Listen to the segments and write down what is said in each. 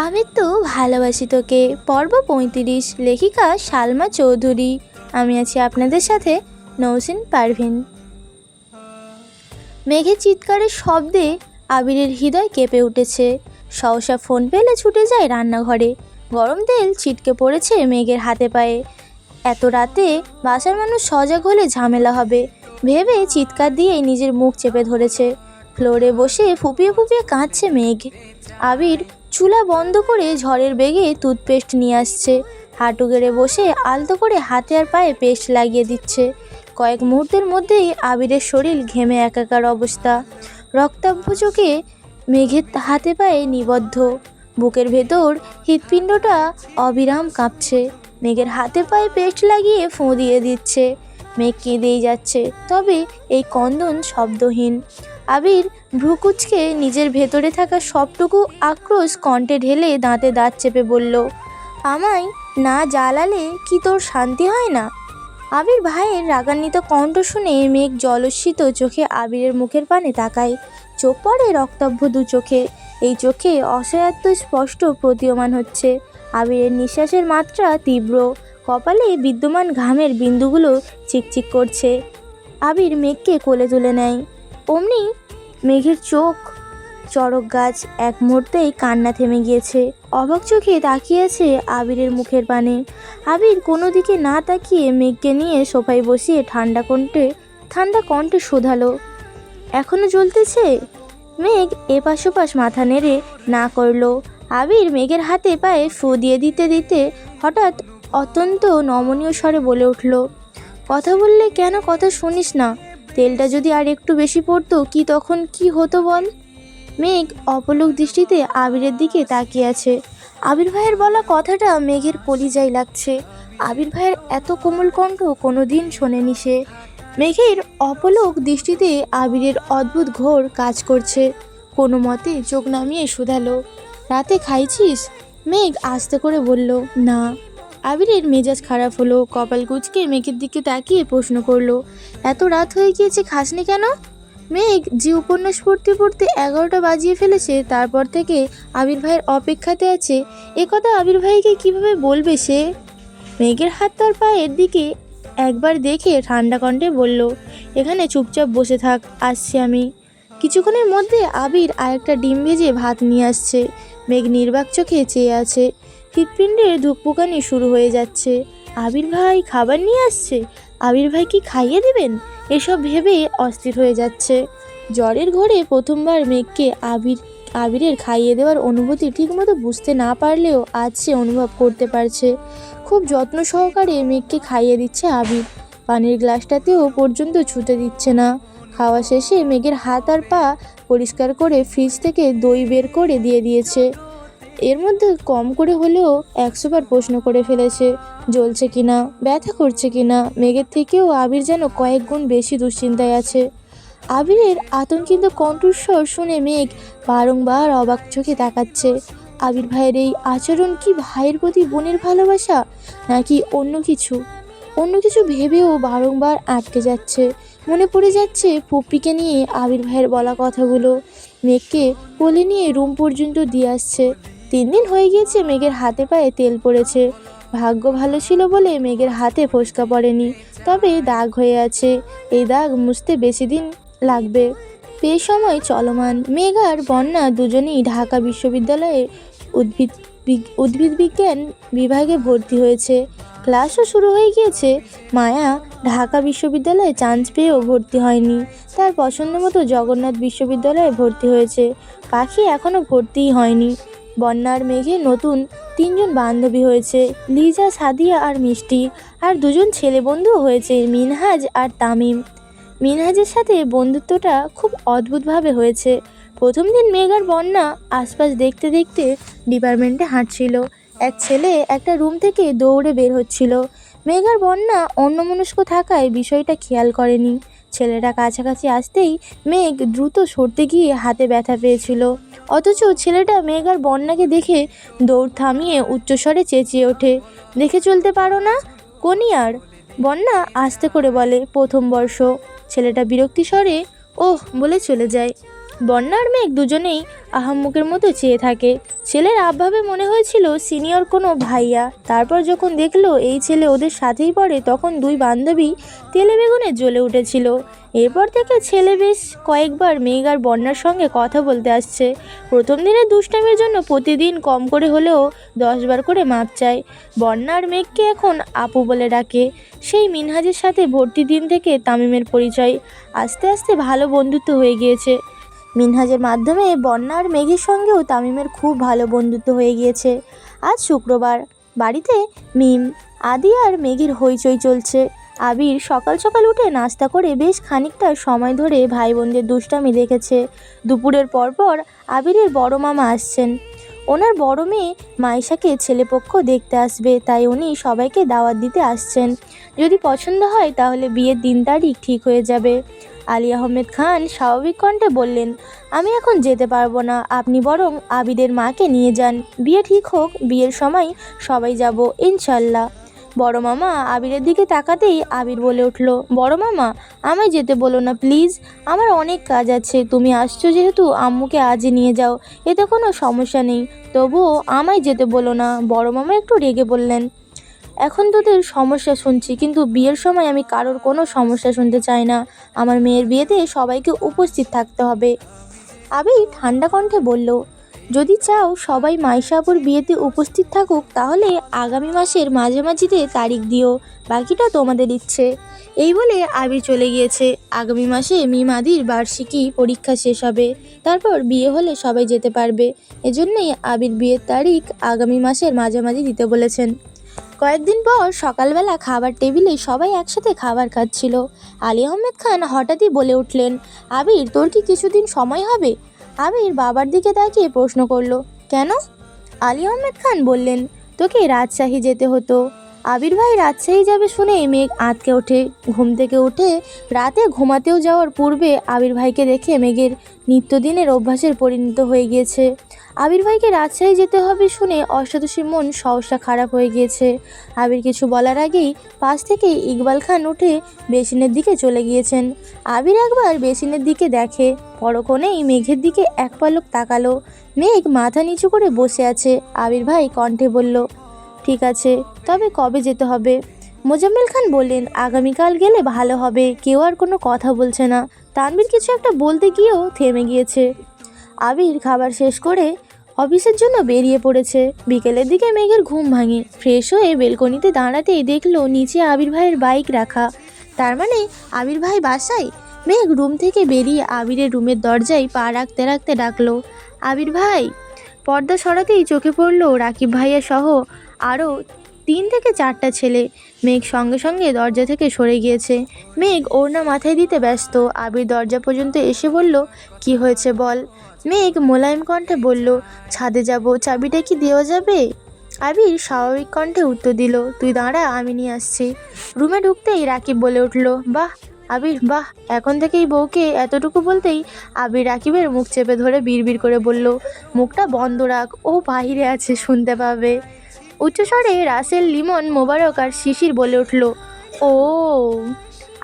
আমি তো ভালোবাসি তোকে। পর্ব পঁয়ত্রিশ, লেখিকা সালমা চৌধুরী। আমি আছি আপনাদের সাথে নৌসিন পারভিন। মেঘের চিৎকারের শব্দে আবিরের হৃদয় কেঁপে উঠেছে। সহসা ফোন পেলে ছুটে যায় রান্নাঘরে। গরম তেল ছিটকে পড়েছে মেঘের হাতে পায়ে। এত রাতে বাসার মানুষ সজাগ হলে ঝামেলা হবে। ভেবে চিৎকার দিয়েই নিজের মুখ চেপে ধরেছে। ফ্লোরে বসে ফুপিয়ে ফুপিয়ে কাঁদছে মেঘ। আবির চুলা বন্ধ করে ঝড়ের বেগে টুথপেস্ট নিয়ে আসছে। হাঁটু গেড়ে বসে আলতো করে হাতে আর পায়ে পেস্ট লাগিয়ে দিচ্ছে। কয়েক মুহূর্তের মধ্যেই আবিরের শরীর ঘেমে একাকার অবস্থা। রক্তাভ চোখে মেঘের হাতে পায়ে নিবদ্ধ। বুকের ভেতর হৃৎপিণ্ডটা অবিরাম কাঁপছে। মেঘের হাতে পায়ে পেস্ট লাগিয়ে ফোঁ দিয়ে দিচ্ছে। মেঘ কেঁদেই যাচ্ছে, তবে এই কন্দন শব্দহীন। আবির ভ্রুকুচকে নিজের ভেতরে থাকা সবটুকু আক্রোশ কণ্ঠে ঢেলে দাঁতে দাঁত চেপে বলল, আমায় না জ্বালালে কি তোর শান্তি হয় না? আবির ভাইয়ের রাগান্বিত কণ্ঠ শুনে মেঘ জলস্বিত চোখে আবিরের মুখের পানে তাকায়। চোখ পড়ে রক্তাভ দু চোখে। এই চোখে অসহায়ত্ব স্পষ্ট প্রতীয়মান হচ্ছে। আবিরের নিঃশ্বাসের মাত্রা তীব্র। কপালে বিদ্যমান ঘামের বিন্দুগুলো চিকচিক করছে। আবির মেঘকে কোলে তুলে নেয়। অমনি মেঘের চোখ, চড়ক গাছ এক মুহূর্তেই কান্না থেমে গিয়েছে। অবাক চোখে তাকিয়েছে আবিরের মুখের পানে। আবির কোনো দিকে না তাকিয়ে মেঘকে নিয়ে সোফায় বসিয়ে ঠান্ডা কণ্ঠে ঠান্ডা কণ্ঠে শোধালো। এখনও জ্বলতেছে? মেঘ এপাশ ওপাশ মাথা নেড়ে না করল। আবির মেঘের হাতে পায়ে ফু দিয়ে দিতে দিতে হঠাৎ অত্যন্ত নমনীয় স্বরে বলে উঠল, কথা বললে কেন কথা শুনিস না? তেলটা যদি আর একটু বেশি পড়তো, কি তখন কি হতো বল? মেঘ অপলোক দৃষ্টিতে আবিরের দিকে তাকিয়ে আছে। আবির ভাইয়ের বলা কথাটা মেঘের কলিজাই লাগছে। আবির ভাইয়ের এত কোমল কণ্ঠ কোনো দিন শোনেনি সে। মেঘের অপলোক দৃষ্টিতে আবিরের অদ্ভুত ঘোর কাজ করছে। কোনো মতে চোখ নামিয়ে শুধালো। রাতে খাইছিস? মেঘ আস্তে করে বলল, না। আবিরের মেজাজ খারাপ হলো, কপাল কুচকে মেঘের দিকে তাকিয়ে প্রশ্ন করল, এত রাত হয়ে গিয়েছে, খাসনি কেন? মেঘ যে উপন্যাস পড়তে পড়তে এগারোটা বাজিয়ে ফেলেছে, তারপর থেকে আবির ভাইয়ের অপেক্ষাতে আছে। এ কথা আবির ভাইকে কীভাবে বলবে সে? মেঘের হাত তার পায়ের দিকে একবার দেখে ঠান্ডা কণ্ঠে বলল, এখানে চুপচাপ বসে থাক, আসছি আমি। কিছুক্ষণের মধ্যে আবির আরেকটা ডিম ভেজে ভাত নিয়ে আসছে। মেঘ নির্বাক চোখে চেয়ে আছে। হৃৎপিণ্ডের ধুকপুকানি শুরু হয়ে যাচ্ছে। আবির ভাই খাবার নিয়ে আসছে? আবির ভাই কি খাইয়ে দেবেন? এসব ভেবে অস্থির হয়ে যাচ্ছে। জ্বরের ঘরে প্রথমবার মেঘকে আবির, আবিরের খাইয়ে দেওয়ার অনুভূতি ঠিকমতো বুঝতে না পারলেও আজ সে অনুভব করতে পারছে। খুব যত্ন সহকারে মেঘকে খাইয়ে দিচ্ছে আবির। পানির গ্লাসটাতেও পর্যন্ত ছুতে দিচ্ছে না। খাওয়া শেষে মেঘের হাত আর পা পরিষ্কার করে ফ্রিজ থেকে দই বের করে দিয়ে দিয়েছে। এর মধ্যে কম করে হলেও একশোবার প্রশ্ন করে ফেলেছে, জ্বলছে কিনা, ব্যথা করছে কিনা, মেঘের থেকেও আবির যেন কয়েক গুণ বেশি দুশ্চিন্তায় আছে। আবিরের আতঙ্কিত কণ্ঠস্বর শুনে মেঘ বারংবার অবাক চোখে তাকাচ্ছে। আবির ভাইয়ের এই আচরণ কি ভাইয়ের প্রতি বোনের ভালোবাসা, নাকি অন্য কিছু? অন্য কিছু ভেবেও বারংবার আটকে যাচ্ছে। মনে পড়ে যাচ্ছে পুপ্পিকে নিয়ে আবির ভাইয়ের বলা কথাগুলো। মেঘকে কোলে নিয়ে রুম পর্যন্ত দিয়ে আসছে। তিন দিন হয়ে গিয়েছে মেঘের হাতে পায়ে তেল পড়েছে। ভাগ্য ভালো ছিল বলে মেঘের হাতে ফোসকা পড়েনি। তবে দাগ হয়ে আছে। এই দাগ মুছতে বেশি দিন লাগবে। পে সময় চলমান মেঘ আর বন্যা দুজনেই ঢাকা বিশ্ববিদ্যালয়ে উদ্ভিদ উদ্ভিদ বিজ্ঞান বিভাগে ভর্তি হয়েছে। ক্লাসও শুরু হয়ে গিয়েছে। মায়া ঢাকা বিশ্ববিদ্যালয়ে চান্স পেয়েও ভর্তি হয়নি। তার পছন্দ মতো জগন্নাথ বিশ্ববিদ্যালয়ে ভর্তি হয়েছে। পাখি এখনও ভর্তিই হয়নি। বন্যার মেঘে নতুন তিনজন বান্ধবী হয়েছে, লিজা, সাদিয়া আর মিষ্টি, আর দুজন ছেলে বন্ধুও হয়েছে, মিনহাজ আর তামিম। মিনহাজের সাথে বন্ধুত্বটা খুব অদ্ভুতভাবে হয়েছে। প্রথম দিন মেঘ আর বন্যা আশপাশ দেখতে দেখতে ডিপার্টমেন্টে হাঁটছিল। এক ছেলে একটা রুম থেকে দৌড়ে বের হচ্ছিল। মেঘ আর বন্যা অন্যমনস্ক থাকায় বিষয়টা খেয়াল করেনি। ছেলেটা কাছাকাছি আসতেই মেঘ দ্রুত সরতে গিয়ে হাতে ব্যথা পেয়েছিল। অথচ ছেলেটা মেঘ আর বন্যাকে দেখে দৌড় থামিয়ে উচ্চস্বরে চেঁচিয়ে ওঠে। দেখে চলতে পারো না, কোনিয়ার? বন্যা আস্তে করে বলে, প্রথম বর্ষ। ছেলেটা বিরক্তি স্বরে, ওহ, বলে চলে যায়। বন্যা আর মেঘ দুজনেই আহাম্মুকের মতো চেয়ে থাকে। ছেলের আবভাবে মনে হয়েছিল সিনিয়র কোনো ভাইয়া। তারপর যখন দেখল এই ছেলে ওদের সাথেই পড়ে, তখন দুই বান্ধবী তেলে বেগুনে জ্বলে উঠেছিল। এরপর থেকে ছেলে বেশ কয়েকবার মেঘ আর বন্যার সঙ্গে কথা বলতে আসছে। প্রথম দিনের দুষ্টামের জন্য প্রতিদিন কম করে হলেও দশবার করে মাপ চায়। বন্যা আর মেঘকে এখন আপু বলে ডাকে। সেই মিনহাজের সাথে ভর্তি দিন থেকে তামিমের পরিচয়। আস্তে আস্তে ভালো বন্ধুত্ব হয়ে গিয়েছে। মিনহাজের মাধ্যমে বন্যা আর মেঘের সঙ্গেও তামিমের খুব ভালো বন্ধুত্ব হয়ে গিয়েছে। আজ শুক্রবার। বাড়িতে মিম, আদি আর মেঘের হইচই চলছে। আবির সকাল সকাল উঠে নাস্তা করে বেশ খানিকটা সময় ধরে ভাই বোনদের দুষ্টামি দেখেছে। দুপুরের পরপর আবিরের বড় মামা আসছেন। ওনার বড় মেয়ে মাইশাকে ছেলেপক্ষ দেখতে আসবে, তাই উনি সবাইকে দাওয়াত দিতে আসছেন। যদি পছন্দ হয় তাহলে বিয়ের দিন তারিখ ঠিক হয়ে যাবে। আলী আহমেদ খান স্বাভাবিক কণ্ঠে বললেন, আমি এখন যেতে পারব না, আপনি বরং আবিদের মাকে নিয়ে যান। বিয়ে ঠিক হোক, বিয়ের সময় সবাই যাব, ইনশাল্লাহ। বড় মামা, আবিরের দিকে তাকাতেই আবির বলে উঠল, বড় মামা, আমায় যেতে বলো না, প্লিজ। আমার অনেক কাজ আছে, তুমি আসছো যেহেতু আম্মুকে আজই নিয়ে যাও, এতে কোনো সমস্যা নেই। তবুও আমায় যেতে বলো না। বড় মামা একটু রেগে বললেন এখন তোদের সমস্যা শুনছি, কিন্তু বিয়ের সময় আমি কারোর কোনো সমস্যা শুনতে চাই না। আমার মেয়ের বিয়েতে সবাইকে উপস্থিত থাকতে হবে। আবি ঠান্ডা কণ্ঠে বলল, যদি চাও সবাই মাইশাপুর বিয়েতে উপস্থিত থাকুক, তাহলে আগামী মাসের মাঝামাঝিতে তারিখ দিও, বাকিটা তোমাদের ইচ্ছে। এই বলে আবির চলে গিয়েছে। আগামী মাসে মিমাদির বার্ষিকী পরীক্ষা শেষ হবে। তারপর বিয়ে হলে সবাই যেতে পারবে। এজন্যই আবির বিয়ের তারিখ আগামী মাসের মাঝামাঝি দিতে বলেছেন। কয়েকদিন পর সকালবেলা খাবার টেবিলে সবাই একসাথে খাবার খাচ্ছিল। আলী আহমেদ খান হঠাৎই বলে উঠলেন, আবির, তোর কি কিছুদিন সময় হবে? আবির বাবার দিকে তাকিয়ে প্রশ্ন করল, কেন? আলী আহমেদ খান বললেন, তোকে রাজশাহী যেতে হতো। আবির ভাই রাজশাহী যাবে শুনে মেঘ আঁতকে ওঠে। ঘুম থেকে উঠে রাতে ঘুমাতেও যাওয়ার পূর্বে আবির ভাইকে দেখে মেঘের নিত্যদিনের অভ্যাসের পরিণত হয়ে গিয়েছে। আবির ভাইকে রাজশাহী যেতে হবে শুনে অষ্টাদশীর মন সহসা খারাপ হয়ে গিয়েছে। আবির কিছু বলার আগেই পাশ থেকে ইকবাল খান উঠে বেসিনের দিকে চলে গিয়েছেন। আবির একবার বেসিনের দিকে দেখে, পরক্ষণেই মেঘের দিকে এক পলক তাকালো। মেঘ মাথা নিচু করে বসে আছে। আবির ভাই কণ্ঠে বলল ঠিক আছে, তবে কবে যেতে হবে? মোজাম্মেল খান বললেন, আগামীকাল গেলে ভালো হবে, কেউ আর কোনো কথা বলছে না। তানবির কিছু একটা বলতে গিয়েও থেমে গিয়েছে। আবির খাবার শেষ করে অফিসের জন্য বেরিয়ে পড়েছে। বিকেলের দিকে মেঘের ঘুম ভাঙে। ফ্রেশ হয়ে বেলকনিতে দাঁড়াতেই দেখল নিচে আবির ভাইয়ের বাইক রাখা। তার মানে আবির ভাই বাসায়? মেঘ রুম থেকে বেরিয়ে আবিরের রুমের দরজায় পা রাখতে রাখতে ডাকলো, আবির ভাই! পর্দা সরাতেই চোখে পড়ল রাকিব ভাইয়া সহ আরও তিন থেকে চারটা ছেলে। মেঘ সঙ্গে সঙ্গে দরজা থেকে সরে গিয়েছে। মেঘ ওড়না মাথায় দিতে ব্যস্ত। আবির দরজা পর্যন্ত এসে বলল, কি হয়েছে বল? মেঘ মোলায়েম কণ্ঠে বলল, ছাদে যাব, চাবিটা কি দেওয়া যাবে? আবির স্বাভাবিক কণ্ঠে উত্তর দিল, তুই দাঁড়া, আমি নিয়ে আসছি। রুমে ঢুকতেই রাকিব বলে উঠল, বাহ, আবির, বাহ, এখন থেকেই বউকে এতটুকু বলতেই আবির রাকিবের মুখ চেপে ধরে বিড়বিড় করে বলল, মুখটা বন্ধ রাখ, ও বাহিরে আছে, শুনতে পাবে। উচ্চস্বরে রাসেল লিমন মোবারক আর শিশির বলে উঠল, ও,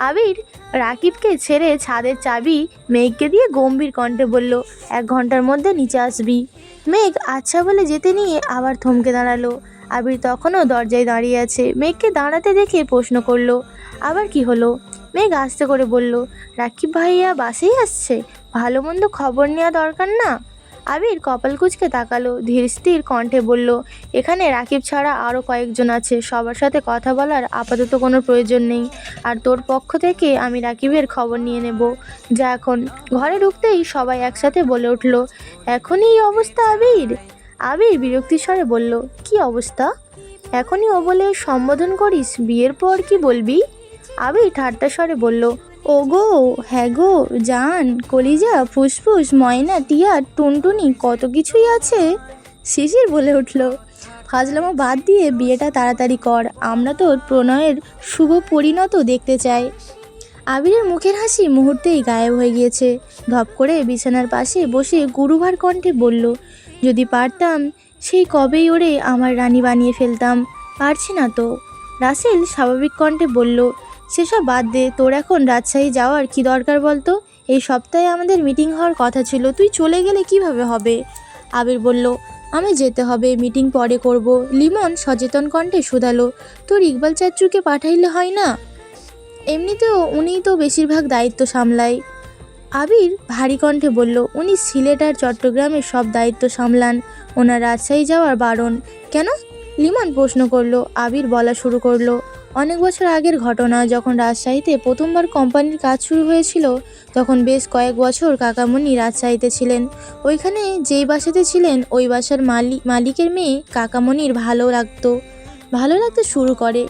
আবির রাকিবকে ছেড়ে ছাদের চাবি মেঘকে দিয়ে গম্ভীর কণ্ঠে বলল, এক ঘণ্টার মধ্যে নিচে আসবি। মেঘ আচ্ছা বলে যেতে নিয়ে আবার থমকে দাঁড়াল। আবির তখনও দরজায় দাঁড়িয়ে আছে। মেঘকে দাঁড়াতে দেখে প্রশ্ন করল, আবার কি হলো? মেঘ আস্তে করে বলল, রাকিব ভাইয়া বাসেই আসছে। ভালো মন্দ খবর নেওয়া দরকার না? আবির কপাল কুচকে তাকালো, ধীর স্থির কণ্ঠে বলল, এখানে রাকিব ছাড়া আরও কয়েকজন আছে, সবার সাথে কথা বলার আপাতত কোনো প্রয়োজন নেই। আর তোর পক্ষ থেকে আমি রাকিবের খবর নিয়ে নেব। যা এখন ঘরে ঢুকতেই সবাই একসাথে বলে উঠল এখনই এই অবস্থা আবির? আবির বিরক্তি স্বরে বলল, কি অবস্থা? এখনই ও বলে সম্বোধন করিস, বিয়ের পর কি বলবি? আবির ঠাট্টা স্বরে বলল ও গো হ্যাঁ গো, জান, কলিজা, ফুসফুস, ময়না, টিয়া, টুনটুনি, কত কিছুই আছে। শিশির বলে উঠল, ফাজলামো বাদ দিয়ে বিয়েটা তাড়াতাড়ি কর, আমরা তোর প্রণয়ের শুভ পরিণত দেখতে চাই। আবিরের মুখের হাসি মুহূর্তেই গায়েব হয়ে গিয়েছে। ধপ করে বিছানার পাশে বসে গুরুভার কণ্ঠে বলল, যদি পারতাম, সেই কবেই ওরে আমার রানী বানিয়ে ফেলতাম, পারছি না তো। রাসেল স্বাভাবিক কণ্ঠে বলল সেসব বাদ দে, তোর এখন রাজশাহী যাওয়ার কি দরকার বলতো? এই সপ্তাহে আমাদের মিটিং হওয়ার কথা ছিল, তুই চলে গেলে কীভাবে হবে? আবির বলল আমি যেতে হবে মিটিং পরে করব। লিমন সচেতন কণ্ঠে শুধালো, তোর ইকবাল চাচুকে পাঠাইলে হয় না? এমনিতেও উনিই তো বেশিরভাগ দায়িত্ব সামলায়। আবির ভারী কণ্ঠে বলল, উনি সিলেট আর চট্টগ্রামের সব দায়িত্ব সামলান, ওনার রাজশাহী যাওয়ার বারণ। কেন? লিমন প্রশ্ন করল। আবির বলা শুরু করল অনেক বছর আগের ঘটনা, যখন রাজশাহীতে প্রথমবার কোম্পানির কাজ শুরু হয়েছিল, তখন বেশ কয়েক বছর কাকামণি রাজশাহীতে ছিলেন। ওইখানে যেই বাসাতে ছিলেন, ওই বাসার মালিক মালিকের মেয়ে কাকামণির ভালো লাগতো। ভালো লাগতে শুরু করে।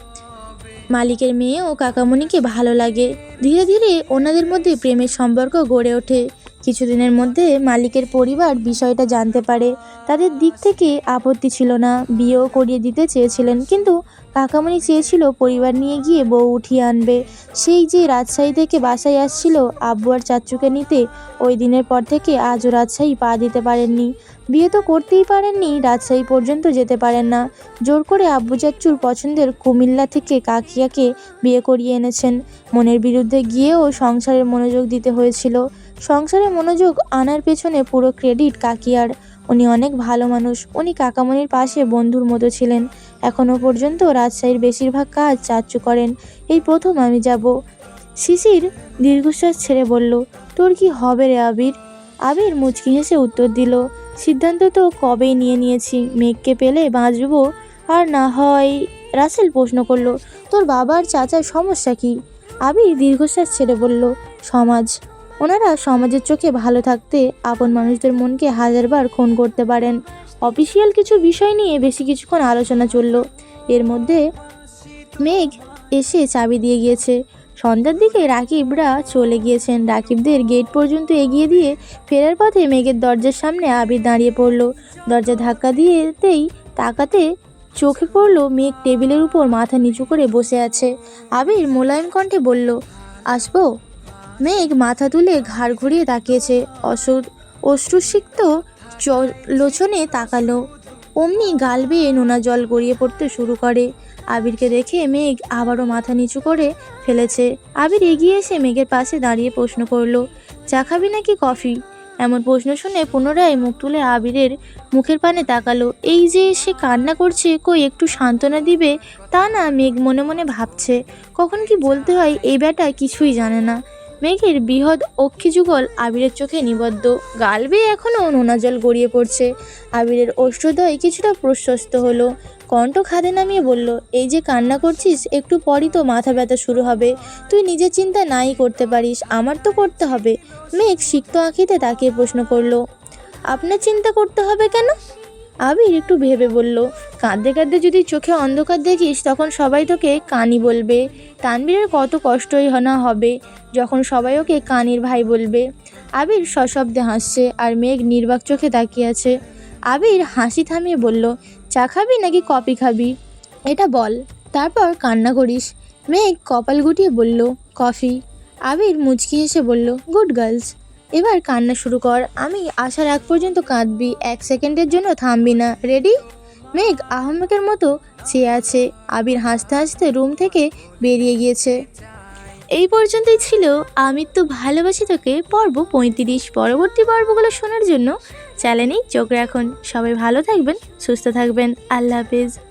মালিকের মেয়ে ও কাকামণিকে ভালো লাগে। ধীরে ধীরে ওনাদের মধ্যে প্রেমের সম্পর্ক গড়ে ওঠে। কিছুদিনের মধ্যে মালিকের পরিবার বিষয়টা জানতে পারে। তাদের দিক থেকে আপত্তি ছিল না। বিয়েও করিয়ে দিতে চেয়েছিলেন, কিন্তু কাকামণি চেয়েছিল পরিবার নিয়ে গিয়ে বউ উঠিয়ে আনবে। সেই যে রাজশাহী থেকে বাসায় আসছিল আব্বু আর চাচ্চুকে নিতে, ওই দিনের পর থেকে আজও রাজশাহী পা দিতে পারেননি। বিয়ে তো করতেই পারেননি, রাজশাহী পর্যন্ত যেতে পারেন না। জোর করে আব্বু চাচ্চুর পছন্দের কুমিল্লা থেকে কাকিয়াকে বিয়ে করিয়ে এনেছেন। মনের বিরুদ্ধে গিয়েও সংসারের মনোযোগ দিতে হয়েছিল। সংসারে মনোযোগ আনার পেছনে পুরো ক্রেডিট কাকিয়ার উনি অনেক ভালো মানুষ। উনি কাকামণির পাশে বন্ধুর মতো ছিলেন। এখনও পর্যন্ত রাজশাহীর বেশিরভাগ কাজ চাচ্চু করেন। এই প্রথম আমি যাব। শিশির দীর্ঘশ্বাস ছেড়ে বলল, তোর কি হবে রে আবির? আবির মুচকি হেসে উত্তর দিল, সিদ্ধান্ত তো কবেই নিয়ে নিয়েছি। মেঘকে পেলে বাঁচবো আর না হয় রাসেল প্রশ্ন করল, তোর বাবার চাচার সমস্যা কি? আবির দীর্ঘশ্বাস ছেড়ে বলল, সমাজ। ওনারা সমাজের চোখে ভালো থাকতে আপন মানুষদের মনকে হাজারবার খুন করতে পারেন। অফিসিয়াল কিছু বিষয় নিয়ে বেশি কিছুক্ষণ আলোচনা চলল। এর মধ্যে মেঘ এসে চাবি দিয়ে গিয়েছে। সন্ধ্যার দিকে রাকিবরা চলে গিয়েছেন। রাকিবদের গেট পর্যন্ত এগিয়ে দিয়ে ফেরার পথে মেঘের দরজার সামনে আবির দাঁড়িয়ে পড়ল। দরজা ধাক্কা দিয়েতেই তাকাতে চোখে পড়ল মেঘ টেবিলের উপর মাথা নিচু করে বসে আছে। আবির মোলায়েম কণ্ঠে বলল, আসব? মেঘ মাথা তুলে ঘাড় ঘুরিয়ে তাকিয়েছে। অসুর অশ্রুসিক্ত লোচনে তাকালো। অমনি গাল বেয়ে নোনা জল গড়িয়ে পড়তে শুরু করে। আবিরকে দেখে মেঘ আবারও মাথা নিচু করে ফেলেছে। আবির এগিয়ে এসে মেঘের পাশে দাঁড়িয়ে প্রশ্ন করল, চা খাবি নাকি কফি? এমন প্রশ্ন শুনে পুনরায় মুখ তুলে আবিরের মুখের পানে তাকালো। এই যে সে কান্না করছে, কই একটু সান্ত্বনা দিবে? তা না, মেঘ মনে মনে ভাবছে। কখন কি বলতে হয়, এই ব্যাটা কিছুই জানে না। মেঘের বৃহৎ অক্ষিযুগল আবিরের চোখে নিবদ্ধ। গাল বেয়ে এখনও নোনা জল গড়িয়ে পড়ছে। আবিরের অষ্টদয় কিছুটা প্রশস্ত হলো। কণ্ঠ খাদে নামিয়ে বলল, এই যে কান্না করছিস, একটু পরই তো মাথা ব্যথা শুরু হবে। তুই নিজের চিন্তা নাই করতে পারিস, আমার তো করতে হবে। মেঘ সিক্ত আঁকিতে তাকিয়ে প্রশ্ন করল, আপনার চিন্তা করতে হবে কেন? আবির একটু ভেবে বলল, কাঁদতে কাঁদতে যদি চোখে অন্ধকার দেখিস, তখন সবাই তোকে কানি বলবে। তানবীরের কত কষ্টই না হবে, যখন সবাই ওকে কানির ভাই বলবে। আবির সশব্দে হাসছে আর মেঘ নির্বাক চোখে তাকিয়ে আছে। আবির হাসি থামিয়ে বলল, চা খাবি নাকি কফি খাবি? এটা বল, তারপর কান্না করিস। মেঘ কপাল গুটিয়ে বলল, কফি। আবির মুচকি হেসে বলল, গুড গার্লস। এবার কান্না শুরু কর। আমি আসার আগ পর্যন্ত কাঁদবি, এক সেকেন্ডের জন্য থামবি না। রেডি মেঘ আহমেকের মতো চেয়ে আছে। আবির হাসতে হাসতে রুম থেকে বেরিয়ে গিয়েছে। এই পর্যন্তই ছিল আমি তো ভালোবাসি তোকে পর্ব পঁয়ত্রিশ। পরবর্তী পর্বগুলো শোনার জন্য চ্যানেলেই চোখ রাখুন। সবাই ভালো থাকবেন, সুস্থ থাকবেন। আল্লাহ হাফিজ।